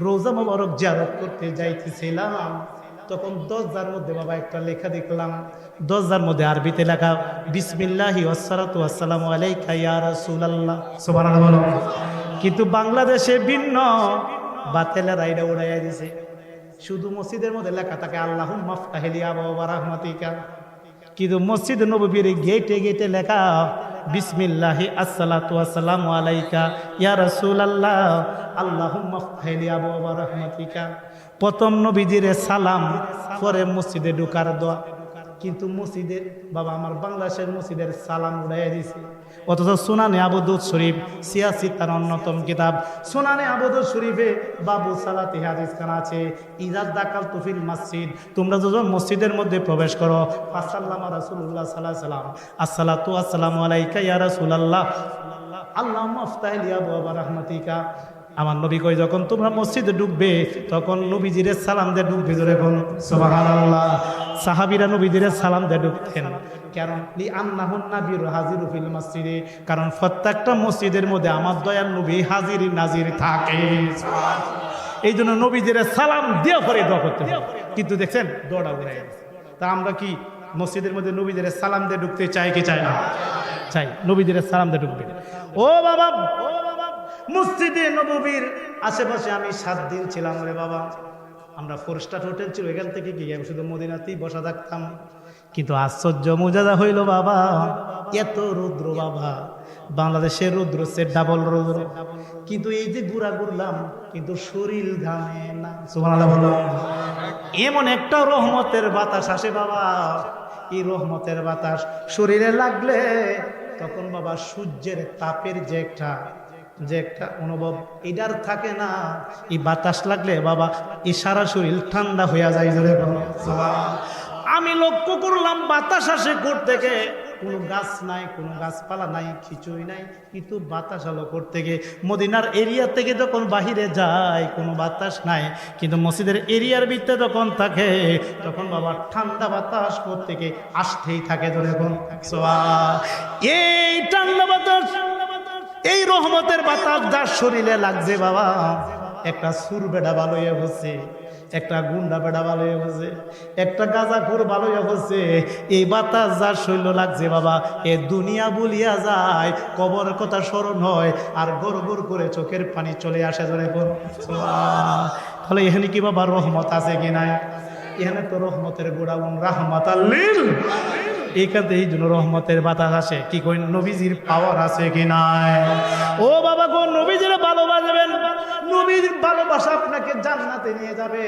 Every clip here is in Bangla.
রোজা মোবারক জারত করতে যাইতেছিলাম। তখন দরজার মধ্যে বাবা একটা লেখা দেখলাম। দশ দরজার মধ্যে আরবিতে লেখা, বিসমিল্লাহি ওয়াসসালাতু ওয়াসসালামু আলাইকা ইয়া রাসূলুল্লাহ। সুবহানাল্লাহ কিন্তু বাংলাদেশে ভিন্ন। বাতেলা এটা উড়াইয়া দিছে। শুধু মসজিদের মধ্যে লেখা থাকে আল্লাহ মাফতাহিলি আবা রাহমাতিকা। কিন্তু মসজিদ নবীর গেটে গেটে লেখা, বিসমিল্লাহি আসসালামু আলাইকা, ইয়া ফাইলি আবু রাহমাতিকা। প্রথম নবীজির সালাম পরে মসজিদে ঢুকার দোয়া। কিন্তু মসজিদের বাবা আমার বাংলাদেশের মসজিদের সালাম উড়াইয়া দিছে অথচ সুনানে আবুদুদ শরীফ সিয়াসি তার অন্যতম কিতাব। সুনানে আবুদুদ শরীফে বাবু সালাতি হাদিস খান আছে ইজাদ দাকাল তুফিল মসজিদ তোমরা যখন মসজিদের মধ্যে প্রবেশ করো। ফাসাল্লামা রাসূলুল্লাহ সাল্লাল্লাহু আলাইহি সাল্লাম আসসালাতু আসসালামু আলাইকা ইয়া রাসূলুল্লাহ আল্লাহ মাফতাহিল ইয়া বাবা রাহমাতিকা আমার নবী কই যখন তোমরা মসজিদে ঢুকবে, তখন নবীজিরে সালাম দিয়ে ঢুকবে জোরে কোন সুবহানাল্লাহ সাহাবীরা নবীদের সালাম দিয়ে ঢুকতেন। কারণ লি আন্নাহুন নাবির হাজির ফিল মসজিদে। কারণ প্রত্যেকটা মসজিদের মধ্যে আমার দয়াল নবী হাজির নাজির থাকে। এই জন্য নবীজিরে সালাম দিয়ে পরে দোয়া করতে কিন্তু দেখছেন দোয়াটা উড়ে গেছে। তা আমরা কি মসজিদের মধ্যে নবীদের সালাম দিয়ে ঢুকতে চাই কি চাই না? চাই। নবীদের সালাম দিয়ে ঢুকবে। ও বাবা! ও বাবা! মসজিদে নবীর আশেপাশে আমি সাত দিন ছিলাম রে বাবা। আমরা ফোর স্টার হোটেল ছিল, এখান থেকে গিয়ে আমি শুধু মদিনাতেই বসা থাকতাম। কিন্তু আশ্চর্য মজাদা হইল বাবা, এত রুদ্র বাবা। বাংলাদেশের রুদ্র, সে ডাবল রুদ্র। কিন্তু এই যে ঘুরা ঘুরলাম কিন্তু শরীর ঘামে না। বলো। এমন একটা রহমতের বাতাস আসে বাবা। এই রহমতের বাতাস শরীরে লাগলে তখন বাবা সূর্যের তাপের যে একটা যে একটা অনুভব। এটার থাকে না, এই বাতাস লাগলে বাবা, এই সারা শরীর ঠান্ডা হইয়া যায় আমি লক্ষ্য করলাম বাতাস আসে কোর থেকে। কোনো গাছ নাই, কোনো গাছপালা নাই কিছুই নাই, কিন্তু বাতাস আলো করতে গিয়ে মদিনার এরিয়া থেকে যখন বাহিরে যায়, কোনো বাতাস নাই, কিন্তু মসজিদের এরিয়ার ভিতরে যখন থাকে, তখন বাবা ঠান্ডা বাতাস থেকে আসতেই থাকে এখন এই ঠান্ডা বাতাস এই রহমতের বাতাস যার শরীরে লাগছে বাবা। একটা সুর বেড়া ভালো হয়ে একটা গুন্ডা বেড়া ভালো বসে, একটা গাঁজা খুর ভালো হয়ে এই বাতাস যার শৈল লাগছে বাবা, এ দুনিয়া বলিয়া যায়, কবর কথা স্মরণ হয়, আর গড় গড় করে চোখের পানি চলে আসে ধরে তাহলে এখানে কি বাবা রহমত আছে কি নাই? এখানে তো রহমতের গোড়াউন রাহমাত আল্লিল এইখান থেকে এই জন্য রহমতের বাতাস আসে। কি কই নবীজির পাওয়ার আছে কি নাই? ও বাবা গো, নবীজির ভালোবাসবেন। নবীর ভালোবাসা আপনাকে জান্নাতে নিয়ে যাবে।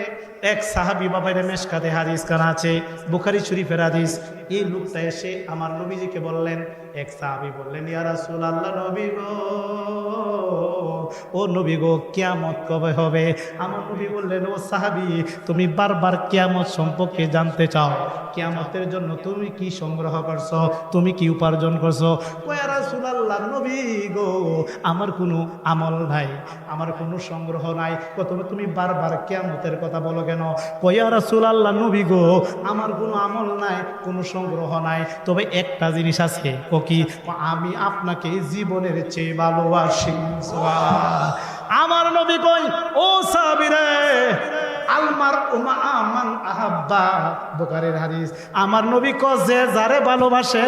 এক সাহাবি বাবার মেশকাতে হাদিস কান আছে, বুখারি শরীফের হাদিস। এই লোকটা এসে আমার নবীজিকে বললেন, এক সাহাবি বললেন, ইয়া রাসূলুল্লাহ নবী গো। ও নবী গো, কেয়ামত কবে হবে? আমার নবী বললেন, ও সাহাবি, তুমি বারবার কেয়ামত সম্পর্কে জানতে চাও। কেয়ামতের জন্য তুমি কি সংগ্রহ করছ? তুমি কি উপার্জন করছ? কয়া রাসূলুল্লাহ, নবী গো, আমার কোনো আমল নাই, আমার কোনো সংগ্রহ নাই। প্রথমে তুমি বারবার কেয়ামতের কথা বলো কেন? কয়া রাসূলুল্লাহ, নবী গো, আমার কোনো আমল নাই, কোনো সংগ্রহ নাই। তবে একটা জিনিস আছে, ও কি? আমি আপনাকে জীবনের চেয়ে ভালোবাসি। আমার নবী কই, ও সাহাবীরে, আলমার উমা আমান আহাব্বা। বোকারের হাদিস, আমার নবী ক যে যারে ভালোবাসে,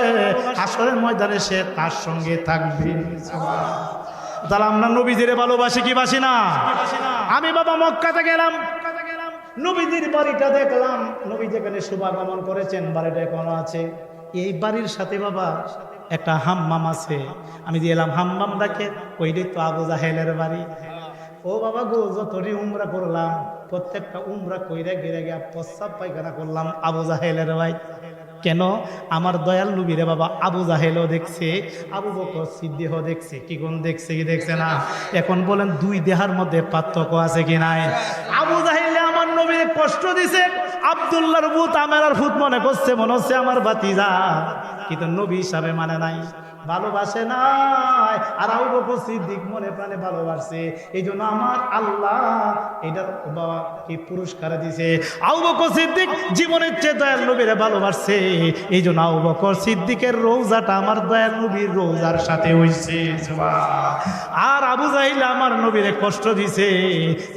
হাসরের ময়দানে সে তার সঙ্গে থাকবে। তাহলে আমরা নবীজিরে ভালোবাসি কি বাসি না? আমি বাবা মক্কাতে গেলাম, নবীজির বাড়িটা দেখলাম। নবী যেখানে শুভাগমন করেছেন, বাড়িটা এখনও আছে। এই বাড়ির সাথে বাবা একটা হাম্মাম আছে। আমি দিয়ে এলাম হাম্মাম ডাকে? ওইটাই তো আবু জাহেলের বাড়ি। ও বাবা গো, যতটি উমরা করলাম, প্রত্যেকটা উমরা কইরা গিরে গিয়া প্রস্তাব পায়খানা করলাম আবু জাহেলের ভাই। কেন? আমার দয়াল নবীরে বাবা, আবু জাহেলও দেখছে, আবু বকর সিদ্দিহ দেখছে, কি কোন দেখছে কি দেখছে না। এখন বলেন, দুই দেহার মধ্যে পার্থক্য আছে কি নাই? আবু জাহেলে আমার নবীর কষ্ট দিছে। আবদুল্লাহর ভূত আমার ভূত মনে করছে, মনে হচ্ছে আমার বাতিজা কিন্তু নবী হিসাবে মানে নাই। ভালোবাসে নাই। আর বকর সিদ্দিক মনে প্রাণে ভালোবাসে। এই জন্য আমার আল্লাহ এটার বাবা কি পুরস্কার দিছে আবু বকর সিদ্দিক জীবনের চেয়ে দয়াল নবীরে ভালোবাসছে এই জন্য বকর সিদ্দিকের রোজাটা আমার দয়াল নবীর রোজার সাথে হইছে। আর আবু জাহিল আমার নবীরে কষ্ট দিছে।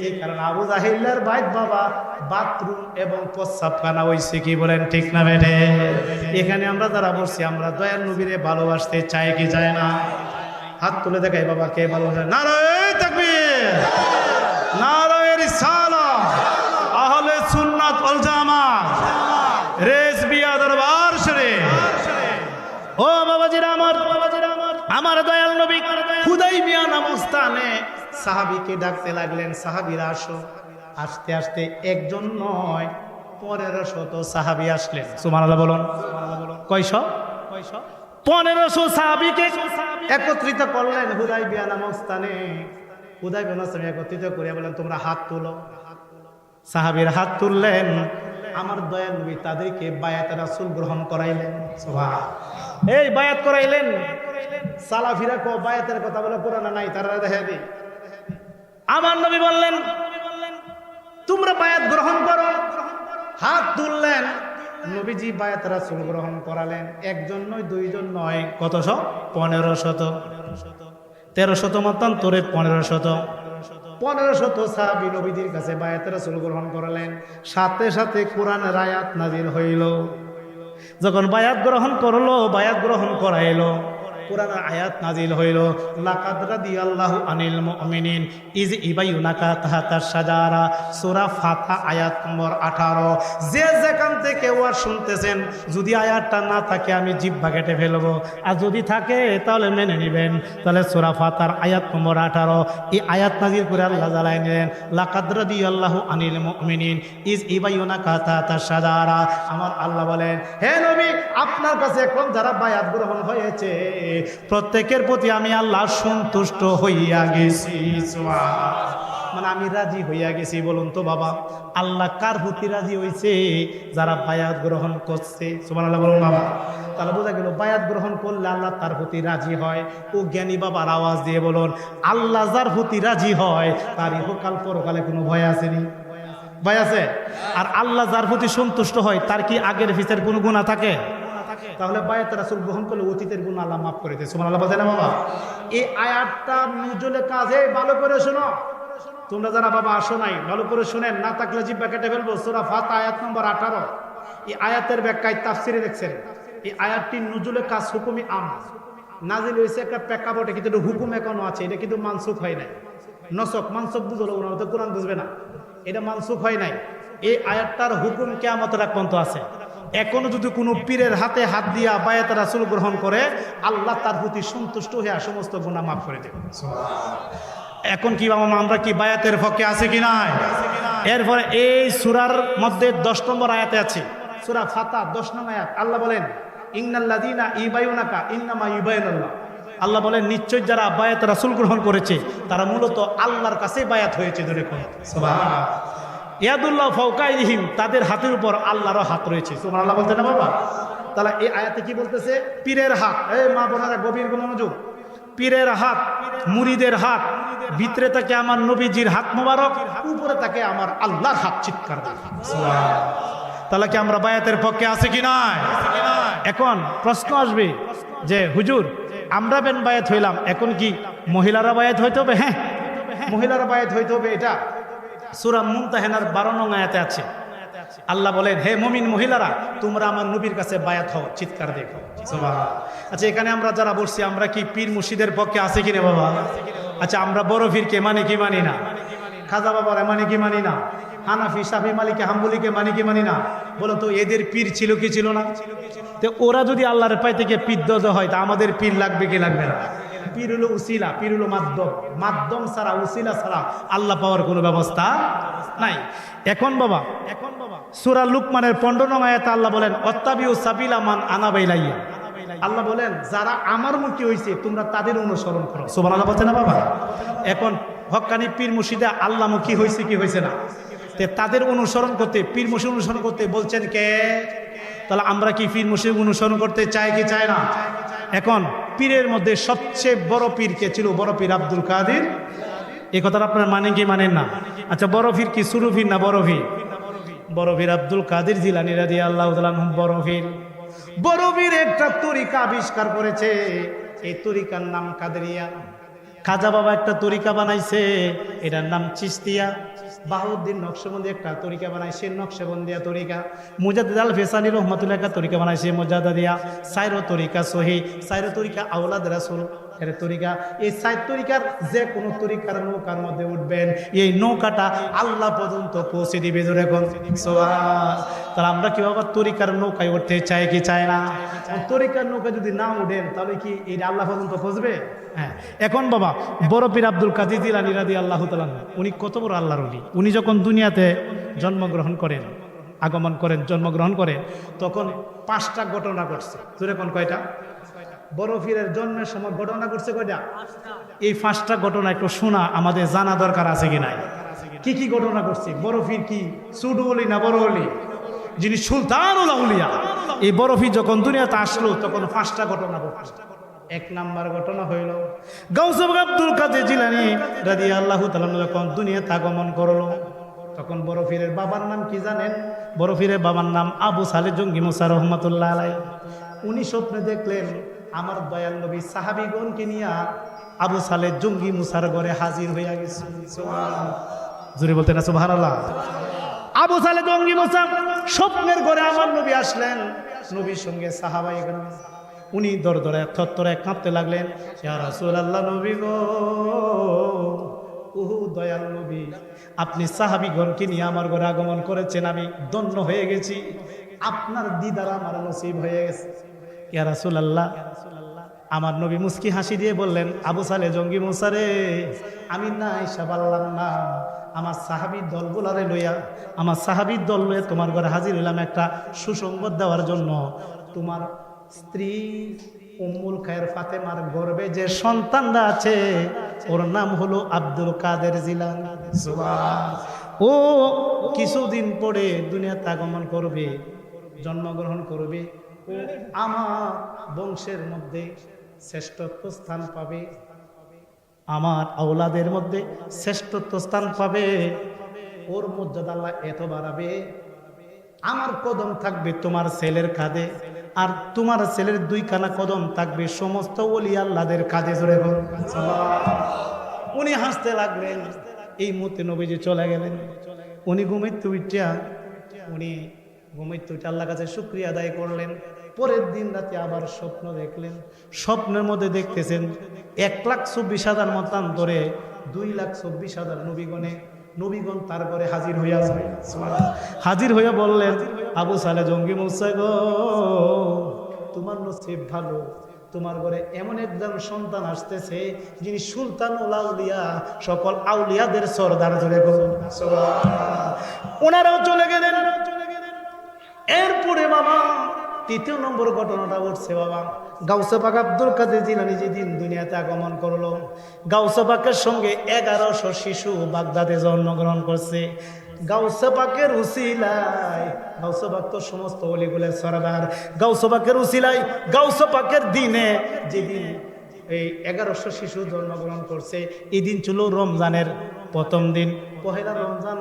এই কারণে আবু জাহিল্লার বাইত বাবা বাথরুম এবং প্রস্রাবখানা হইছে কি বলেন ঠিক না বেটে এখানে আমরা যারা বসছি আমরা দয়াল নবীরে ভালোবাসতে চাই কি চায় না? হাত তুলে দেখাই বাবা, কে ভালোবাসে নারায় তাকবীর! নারায়ের রিসালা! আহলে বিয়া দরবার ও আমার! আমার দয়াল নবী খুদাই মিয়া নামস্থানে সাহাবিকে ডাকতে লাগলেন, সাহাবিরা আসো। আস্তে আস্তে একজন নয় পনেরো শত সাহাবি আসলেন। সুমানাল্লাহ বলুন। কয়শ কয়শ? পনেরোশো সাহাবিকে একত্রিত করলেন হুদাই বিয়া নামক স্থানে। হুদাই বিয়া নামক একত্রিত করে বলেন তোমরা হাত তুলো। সাহাবির হাত তুললেন। আমার দয়াল নবী তাদেরকে বায়াত রাসুল গ্রহণ করাইলেন। সুবহান। এই বায়াত করাইলেন। সালাফিরা কো বায়াতের কথা বলে, কোরআনে নাই, তারা দেখা দি আমার নবী বললেন, তোমরা বায়াত গ্রহণ করো। হাত তুললেন। নবীজি বায়াত রাসুল গ্রহণ করালেন। একজন নয় দুইজন নয়। কত শত? পনেরো শত। তেরো শত মতান্তরে পনেরো শত। পনেরো শত সাহাবি নবীজির কাছে বায়াত রাসুল গ্রহণ করালেন। সাথে সাথে কোরআন আয়াত নাজিল হইল। যখন বায়াত গ্রহণ করল, বায়াত গ্রহণ করাইলো কোরআনের আয়াত নাজিল হইল। লাকাদ রাদিয়াল্লাহু আনিল মুমিনিন, ইজ ইবাইউনাকা তাহাতা সাজারা সূরা ফাতা আয়াত নম্বর 18 যে যেখান থেকে ওয়াজ শুনতেছেন, যদি আয়াতটা না থাকে আমি জিহ্বা কেটে ফেলব। আর যদি থাকে, তাহলে মেনে নেবেন। তাহলে সূরা ফাতার আয়াত নম্বর 18 এই আয়াত নাজিল করে আল্লাহ জালাই নিলেন, লাকাদ রাদিয়াল্লাহু আনিল মুমিনিন, ইজ ইবাইউনাকা তাহাতা সাজারা আমার আল্লাহ বলেন, হে নবী, আপনার কাছে এখন যারা বায়াত গ্রহণ হয়েছে, প্রত্যেকের প্রতি আমি আল্লাহ সন্তুষ্ট হইয়া গেছি। মানে আমি রাজি হইয়া গেছি, বলুন তো বাবা। আল্লাহ কার প্রতি রাজি হয়েছে যারা বায়াত গ্রহণ করছে সুমান আল্লাহ বলুন বাবা। তাহলে বোঝা গেল, বায়াত গ্রহণ করলে আল্লাহ তার প্রতি রাজি হয়। ও জ্ঞানী বাবার আওয়াজ দিয়ে বলুন, আল্লাহ যার প্রতি রাজি হয় তার ইহকাল পরকালে কোনো ভয় আসেনি? ভয় আছে? আর আল্লাহ যার প্রতি সন্তুষ্ট হয়, তার কি আগের ফিসের কোনো গুণা থাকে? তাহলে বায়াত রাসুল গ্রহণ করলে অতীতের গুণ আল্লাহ মাফ করে দেয় সুমান আল্লাহ বাবা? এই আয়াতটা নুজুলে কাজে, ভালো করে শোনো। তোমরা যারা বাবা আসো নাই, ভালো করে শুনেন, না থাকলে জিব্বা কেটে ফেলব। সুরা ফাত আয়াত নম্বর আঠারো। এই আয়াতের ব্যাখ্যায় তাফসিরে দেখছেন, এই আয়াতটি নুজুলে কাজ হুকুমি আম। নাজিল হয়েছে একটা প্রেক্ষাপটে, কিন্তু হুকুম এখনও আছে, এটা কিন্তু মানসুখ হয় নাই। নসক মানসক বুঝলো ওনারা তো কোরআন বুঝবে না। এটা মানসুখ হয় নাই। এই আয়াতটার হুকুম কেয়ামত রাখ পর্যন্ত আছে। এখনও যদি কোনো পীরের হাতে হাত দিয়া বায়াত রাসুল গ্রহণ করে, আল্লাহ তার প্রতি সন্তুষ্ট হয়ে সমস্ত গুণা মাফ করে দেবে। এখন কি বাবা, আমরা কি বায়াতের পক্ষে আছে কি নাই? এরপরে এই সুরার মধ্যে দশ নম্বর আয়াতে আছে। সুরা ফাতা, দশ নম্বর আয়াত। আল্লাহ বলেন ইন্নাল্লাদিনা ইবায়ুনাকা ইন্নামা ইবায়ুনাল্লাহ। আল্লাহ বলেন নিশ্চয় যারা বায়াত রাসুল গ্রহণ করেছে, তারা মূলত আল্লাহর কাছে বায়াত হয়েছে ধরে ইয়াদুল্লাহ ফৌকাইহিম তাদের হাতের উপর আল্লাহরও হাত রয়েছে। তোমার আল্লাহ বলতে না বাবা? তাহলে এই আয়াতে কি বলতেছে? পীরের হাত। এই মা বোনেরা গভীর মনোযোগ। পীরের হাত, মুরিদের হাত, ভিতরে তাকে আমার নবীজির হাত মোবারক, উপরে তাকে আমার আল্লাহর হাত চিৎকার। তাহলে কি আমরা বায়াতের পক্ষে আছে কি নাই? এখন প্রশ্ন আসবে যে, হুজুর, আমরা বেন বায়াত হইলাম, এখন কি মহিলারা বায়াত হইতে হবে? হ্যাঁ মহিলারা বায়াত হইতে হবে, এটা সুরা মুমতাহেনার বারো নং আয়াতে আছে। আল্লাহ বলেন, হে মমিন মহিলারা, তোমরা আমার নবীর কাছে বায়াত হও, চিৎকার দেখো। আচ্ছা এখানে আমরা যারা বসছি, আমরা কি পীর মুর্শিদের পক্ষে আছে কিনা বাবা? আচ্ছা আমরা বড় পীরকে মানি কি মানি না? খাজা বাবার মানি কি মানি না? হানাফি সাফি মালিকে, হাম্বুলিকে মানি কি মানি না? বলো তো, এদের পীর ছিল কি ছিল না? তো ওরা যদি আল্লাহর পাই থেকে পীর দজ হয়, তা আমাদের পীর লাগবে কি লাগবে না? পীর হলো উসিলা, পীর হলো মাধ্যম। মাধ্যম ছাড়া, উসিলা ছাড়া আল্লাহ পাওয়ার কোনো ব্যবস্থা নাই। এখন বাবা এখন সুরা লুকমানের পনেরো নং আয়াতে আল্লাহ বলেন, অত্তাবিউ সাবিলা মান আনাবাইলাইয়া আল্লাহ বলেন, যারা আমার মুখী হয়েছে তোমরা তাদের অনুসরণ করো। সোমান আল্লাহ বলছে না বাবা? এখন হকানি পীর মুর্শিদা আল্লাহমুখী হয়েছে কি হয়েছে না? তে তাদের অনুসরণ করতে, পীর মুর্শিদ অনুসরণ করতে বলছেন কে? তাহলে আমরা কি পীর মুর্শিদ অনুসরণ করতে চাই কি চাই না? এখন পীরের মধ্যে সবচেয়ে বড় পীর কে ছিল? বড় পীর আব্দুল কাদির। এই কথাটা আপনার মানে কি মানেন না? আচ্ছা বড় বরফির কি? সুরুফির না বরফির বরফির আব্দুল কাদের জিলানি রাজি আল্লাহ বরফির বরফির একটা তরিকা আবিষ্কার করেছে। এই তরিকার নাম কাদেরিয়া। খাজা বাবা একটা তরিকা বানাইছে। এটার নাম চিস্তিয়া। বাহুদ্দিন নকশবন্দি একটা তরিকা বানাইছে নকশবন্দিয়া তরিকা। মুজাদ্দিদ আল ফেসানি রহমতুল্লাহ একটা তরিকা বানাইছে মুজাদা দিয়া সাইরো তরিকা সহি, সাইরো তরিকা আউলাদ রাসুল তরিকা। এই সাইড তরিকার যে কোনো তরিকার নৌকার মধ্যে উঠবেন, এই নৌকাটা আল্লাহ পর্যন্ত পৌঁছে দিবে তাহলে আমরা কি বাবা তরিকার নৌকায় উঠতে চাই, কি চায় না? তরিকার নৌকা যদি না উঠেন, তাহলে কি এই আল্লাহ পর্যন্ত পৌঁছবে? হ্যাঁ। এখন বাবা, বড় পীর আব্দুল কাদির জিলানি রাদি আল্লাহ তালান উনি কত বড় আল্লাহর উনি উনি যখন দুনিয়াতে জন্মগ্রহণ করেন, আগমন করেন, জন্মগ্রহণ করেন, তখন পাঁচটা ঘটনা ঘটছে। কোন কয়টা? বড় পীরের জন্মের সময় ঘটনা ঘটছে কয়টা? এই পাঁচটা ঘটনা একটু শোনা, আমাদের জানা দরকার আছে কি নাই? কি কি ঘটনা ঘটছে? বড় পীর কি সুডু অলি না বড় অলি যিনি সুলতান এই বরফি যখন দুনিয়াতে আসলো, তখন পাঁচটা ঘটনা ঘটছে এক নাম্বার ঘটনা হইল গৌসব আব্দুল কাদের জিলানি রাদি আল্লাহ যখন দুনিয়াতে আগমন করল, তখন বড় পীরের বাবার নাম কি জানেন? বড় পীরের বাবার নাম আবু সালে জঙ্গি মুসা রহমতুল্লাহ আলাই উনি স্বপ্নে দেখলেন, আমার দয়াল নবী সাহাবিগণকে নিয়ে আবু সালে জঙ্গি মুসার ঘরে হাজির হইয়া গেছে। জুড়ে বলতে না সুবহানাল্লাহ? আবু সালে জঙ্গি মুসা স্বপ্নের ঘরে আমার নবী আসলেন। নবীর সঙ্গে সাহাবাই উনি দর দরে থত্তরে কাঁপতে লাগলেন, ইয়া রাসূলুল্লাহ নবী গো, উহু, দয়াল নবী, আপনি সাহাবিগণকে নিয়ে আমার ঘরে আগমন করেছেন, আমি দন্য হয়ে গেছি, আপনার দিদার আমার নসিব হয়ে গেছে। ইয়া রাসূলুল্লাহ, আমার নবী মুস্কি হাসি দিয়ে বললেন, আবু সালে জঙ্গি মুসারে আমি না পারলাম না, আমার সাহাবির দলগুলারে লইয়া, আমার সাহাবির দল লইয়া তোমার ঘরে হাজির হইলাম একটা সুসংবাদ দেওয়ার জন্য। তোমার স্ত্রী উম্মুল খায়ের ফাতেমার গর্বে যে সন্তানরা আছে, ওর নাম হলো আব্দুল কাদের জিলান। ও কিছুদিন পরে দুনিয়াতে আগমন করবে, জন্মগ্রহণ করবে আমার বংশের মধ্যে শ্রেষ্ঠত্ব স্থান পাবে, আমার আওলাদের মধ্যে শ্রেষ্ঠত্ব স্থান পাবে, ওর মর্যাদা আল্লাহ এত বাড়াবে, আমার কদম থাকবে তোমার ছেলের কাঁধে। আর তোমার ছেলের দুই কানা কদম থাকবে, সমস্ত ওলি আল্লাদের কাঁধে জোরে। উনি হাসতে লাগলেন। এই মুহূর্তে নবীজি চলে গেলেন। উনি ঘুমাইতে উঠিয়া, উনি ঘুমাইতে উঠে আল্লাহ কাছে শুক্রিয়া আদায় করলেন। পরের দিন রাতে আবার স্বপ্ন দেখলেন। স্বপ্নের মধ্যে দেখতেছেন, এক লাখ চব্বিশ হাজার মতান্তরে দুই লাখ চব্বিশ হাজার নবীগণে, নবীগণ তার ঘরে হাজির হইয়া হাজির হইয়া বললেন আবু সালে জঙ্গি মুসা গো, তোমার নসিব ভালো। তোমার ঘরে এমন একজন সন্তান আসতেছে, যিনি সুলতান উলাউলিয়া সকল আউলিয়াদের সর্দার জুড়ে ওনারাও চলে গেলেন। এরপরে বাবা, তৃতীয় নম্বর ঘটনাটা ঘটছে বাবা। গাউসে পাক আব্দুল কাদের জিলানি যেদিন দুনিয়াতে আগমন করল, গাউসে পাকের সঙ্গে এগারোশো শিশু বাগদাদে জন্মগ্রহণ করছে। গাউসে পাকের উসিলায় গাউসে তো সমস্ত অলিগুলের সরদার। গাউসে পাকের উসিলায়, গাউসবাকের দিনে যেদিন এই এগারোশো শিশু জন্মগ্রহণ করছে এই দিন ছিল রমজানের প্রথম দিন, পহেলা রমজান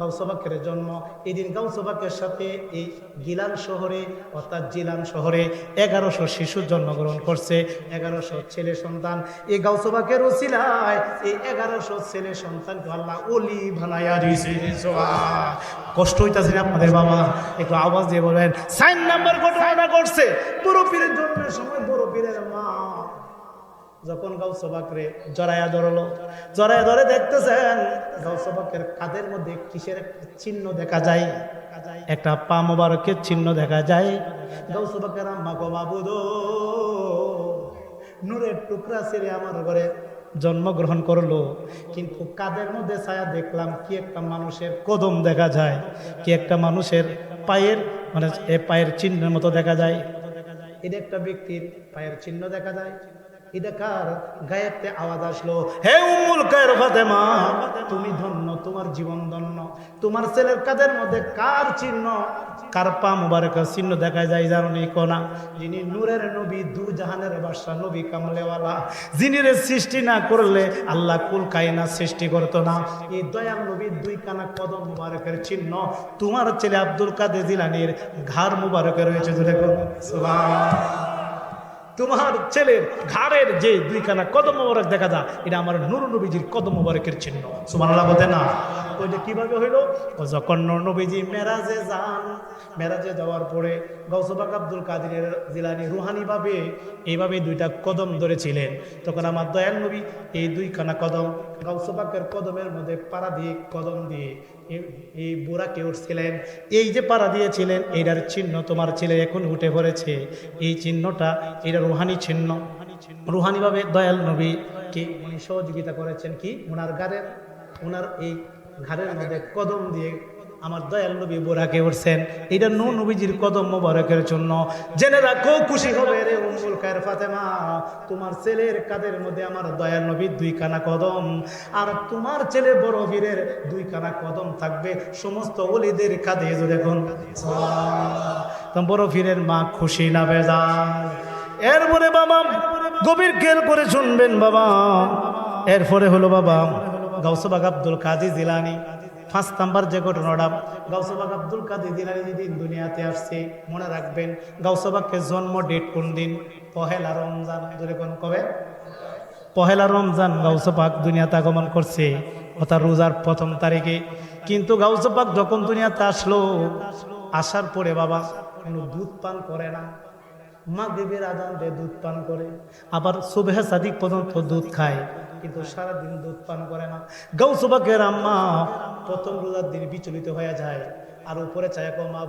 গাউসবাকের জন্ম। এই দিন গাউসবাকের সাথে এই গিলান শহরে, অর্থাৎ জিলান শহরে এগারোশো শিশু জন্মগ্রহণ করছে, এগারোশো ছেলে সন্তান। এই গাউসবাকের ওসিলায় এই এগারোশো ছেলে সন্তানকে আল্লাহ অলি ভানাইয়া কষ্ট হইতাছে আপনাদের বাবা, একটু আওয়াজ দিয়ে বলবেন সাইন নাম্বার ঘটনা করছে বড় পীরের জন্মের সময় বড় পীরের মা যখন গাউসবাকরে জড়াইয়া ধরলো, জড়াইয়া ধরে দেখতেছেন গাউসবাকের কাদের মধ্যে কিসের একটা চিহ্ন দেখা যায়? একটা পা মোবারকের চিহ্ন দেখা যায়। গাউসবাকের আম্মা, গো মাবুদ, নূরের টুকরা ছেড়ে আমার ঘরে জন্মগ্রহণ করল। কিন্তু কাদের মধ্যে ছায়া দেখলাম কি একটা মানুষের কদম দেখা যায়, কি একটা মানুষের পায়ের মানে এ পায়ের চিহ্নের মতো দেখা যায়। এটা একটা ব্যক্তির পায়ের চিহ্ন দেখা যায়। গায়েবতে আওয়াজ আসলো, হে কায়ের ফাতেমা, তুমি ধন্য, তোমার জীবন ধন্য, তোমার ছেলের কাদের মধ্যে কার চিহ্ন? কার পা চিহ্ন দেখা যায় কোনা? যিনি নূরের নবী দু জাহানের বাদশা নবী কামলেওয়ালা, যিনি সৃষ্টি না করলে আল্লাহ কুল কায়না সৃষ্টি করতো না। এই দয়াল নবীর দুই কানা কদম মুবারকের চিহ্ন তোমার ছেলে আব্দুল কাদের জিলানির ঘাড় মুবারকে রয়েছে দেখো তোমার ছেলের ঘাড়ের যে দুইখানা কদম মোবারক দেখা যায়, এটা আমার নুরু নবীজির কদম মোবারকের চিহ্ন। সুমান আল্লাহ বলতে না। ওইটা কীভাবে হইল? যখন নবীজি মেরাজে যান, মেরাজে যাওয়ার পরে গৌসবাক আব্দুল কাদিরের জিলানি রুহানিভাবে এইভাবে দুইটা কদম ধরেছিলেন। তখন আমার দয়াল নবী এই দুইখানা কদম গৌসবাকের কদমের মধ্যে পাড়া দিয়ে কদম দিয়ে এই- বুড়াকে উঠছিলেন। এই যে পাড়া দিয়েছিলেন এটার চিহ্ন তোমার ছেলে এখন উঠে পড়েছে। এই চিহ্নটা এটা রুহানি চিহ্ন। রুহানিভাবে দয়াল নবী কি উনি সহযোগিতা করেছেন কি? ওনার গাড়ের ওনার এই ঘাড়ের মধ্যে কদম দিয়ে আমার দয়াল নবী বোরাকে উঠছেন। এটা নু নবীজির কদম মোবারকের জন্য। জেনে রাখো, খুশি হবে রে উম্মুল খায়ের ফাতেমা। তোমার ছেলের কাদের মধ্যে আমার দয়াল নবীর দুই কানা কদম। আর তোমার ছেলে বড় বীরের দুই কানা কদম থাকবে। সমস্ত অলিদের কাঁধে দেখুন। বড় বীরের মা খুশি না বেজার। এরপরে বাবা গভীর খেল করে শুনবেন বাবা। এরপরে হলো বাবা গাউসবাগ আব্দুল কাজী জিলানি। পাঁচ নাম্বার যে ঘটনাটা, গাউসবাগ আব্দুল কাজী জিলানি যেদিন দুনিয়াতে আসছে, মনে রাখবেন, গাউসবাগকে জন্ম ডেট কোন দিন? পহেলা রমজান। ধরে কোন কবে? পহেলা রমজান গাউসবাগ দুনিয়াতে আগমন করছে, অর্থাৎ রোজার প্রথম তারিখে। কিন্তু গাউসবাগ যখন দুনিয়াতে আসলো, আসার পরে বাবা কোনো দুধ পান করে না। মাগরিবের আদান দিয়ে দুধ পান করে, আবার সুবেহ সাদিক পর্যন্ত দুধ খায়। কিন্তু সারাদিন দুধ পান করে না। গৌসবাকের আম্মা, প্রথম রোজার দিন বিচলিত হয়ে যায়। আর উপরে চায়, কো মা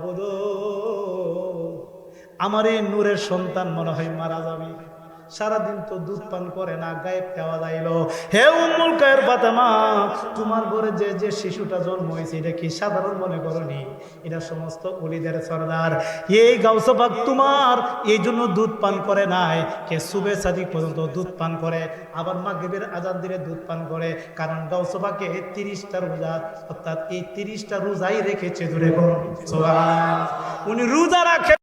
আমার এই নূরের সন্তান মনে হয় মারা যাবে। সারাদিন তো দুধ পান করে না, গায়েব দেওয়া যাইল। হে উম্মুল কায়ের ফাতেমা, তোমার ঘরে যে যে শিশুটা জন্ম হয়েছে, এটা কি সাধারণ মনে করনি? এটা সমস্ত অলিদের সর্দার। এই গাউসবাগ তোমার এই জন্য দুধ পান করে নাই কে সুবে সাদিক পর্যন্ত দুধ পান করে, আবার মাগরিবের আজান দিলে দুধ পান করে, কারণ গাউসবাকে তিরিশটা রোজা, অর্থাৎ এই তিরিশটা রোজাই রেখেছে দূরে উনি রোজা রাখে